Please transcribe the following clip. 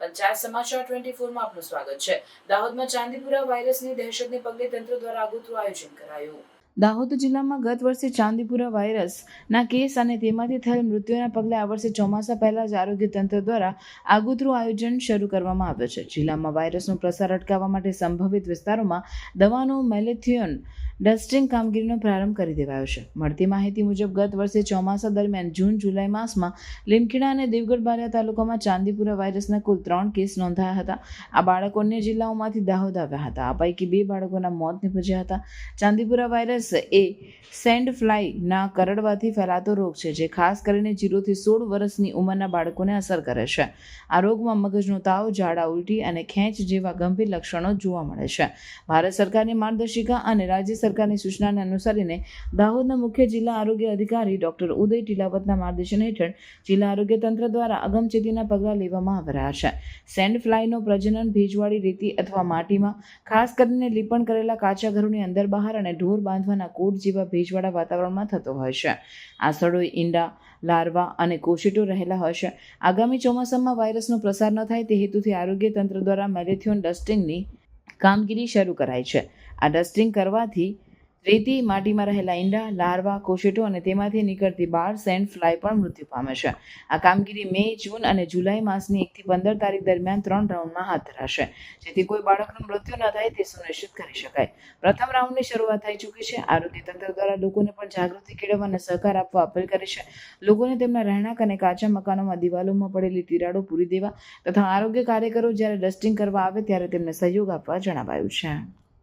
પંચાયત સમાચાર ટ્વેન્ટી ફોરમાં આપનું સ્વાગત છે. દાહોદમાં ચાંદીપુરા વાયરસની દહેશતને પગલે તંત્ર દ્વારા આગોતરું આયોજન કરાયું. દાહોદ જિલ્લામાં ગત વર્ષે ચાંદીપુરા વાયરસના કેસ અને તેમાંથી થયેલ મૃત્યુના પગલે આ વર્ષે ચોમાસા પહેલાં જ આરોગ્ય તંત્ર દ્વારા આગોતરું આયોજન શરૂ કરવામાં આવ્યું છે. જિલ્લામાં વાયરસનો પ્રસાર અટકાવવા માટે સંભવિત વિસ્તારોમાં દવાનો, મેલેથિયોન, ડસ્ટિંગ કામગીરીનો પ્રારંભ કરી દેવાયો છે. મળતી માહિતી મુજબ, ગત વર્ષે ચોમાસા દરમિયાન જૂન, જુલાઈ માસમાં લીમખેડા અને દેવગઢ બારિયા તાલુકામાં ચાંદીપુરા વાયરસના કુલ ત્રણ કેસ નોંધાયા હતા. આ બાળકો અન્ય જિલ્લાઓમાંથી દાહોદ આવ્યા હતા. આ પૈકી બે બાળકોના મોત નીપજ્યા હતા. ચાંદીપુરા વાયરસ એ સેન્ડ ફ્લાયના કરડવાથી ફેલાતો રોગ છે, જે ખાસ કરીને જીરોથી સોળ વર્ષની ઉંમરના બાળકોને અસર કરે છે. આ રોગમાં મગજનો તાવ, ઝાડા ઉલટી અને ખેંચ જેવા ગંભીર લક્ષણો જોવા મળે છે. ભારત સરકારની માર્ગદર્શિકા અને રાજ્ય સરકારની સૂચનાને અનુસરીને દાહોદના મુખ્ય જિલ્લા આરોગ્ય અધિકારી ડોક્ટર ઉદય ટીલાવતના માર્ગદર્શન હેઠળ જિલ્લા આરોગ્ય તંત્ર દ્વારા અગમચેતીના પગલાં લેવામાં આવી રહ્યા છે. સેન્ડ ફ્લાયનો પ્રજનન ભેજવાળી રેતી અથવા માટીમાં, ખાસ કરીને લીપણ કરેલા કાચા ઘરોની અંદર બહાર અને ઢોર બાંધવાના કોટ જેવા ભેજવાળા વાતાવરણમાં થતો છે. આ સ્થળોએ ઈંડા, લાર્વા અને કોશીટો રહેલા છે. આગામી ચોમાસામાં વાયરસનો પ્રસાર ન થાય તે હેતુથી આરોગ્ય તંત્ર દ્વારા મેલેથિયોન ડસ્ટિંગની કામગીરી શરૂ કરાઈ છે. આ ડસ્ટિંગ કરવાથી રેતી, માટીમાં રહેલા ઈંડા, લાર્વા, કોશેટો અને તેમાંથી નીકળતી બાર સેન્ડ ફ્લાય પણ મૃત્યુ પામે છે. આ કામગીરી મે, જૂન અને જુલાઈ માસની એકથી પંદર તારીખ દરમિયાન ત્રણ રાઉન્ડમાં હાથ ધરાશે. જેથી કોઈ બાળકનું મૃત્યુ ન થાય તે સુનિશ્ચિત કરી શકાય. પ્રથમ રાઉન્ડની શરૂઆત થઈ ચૂકી છે. આરોગ્ય તંત્ર દ્વારા લોકોને પણ જાગૃતિ કેળવવા અને સહકાર આપવા અપીલ કરી છે. લોકોને તેમના રહેણાંક અને કાચા મકાનોમાં દિવાલોમાં પડેલી તિરાડો પૂરી દેવા તથા આરોગ્ય કાર્યકરો જ્યારે ડસ્ટિંગ કરવા આવે ત્યારે તેમને સહયોગ આપવા જણાવાયું છે.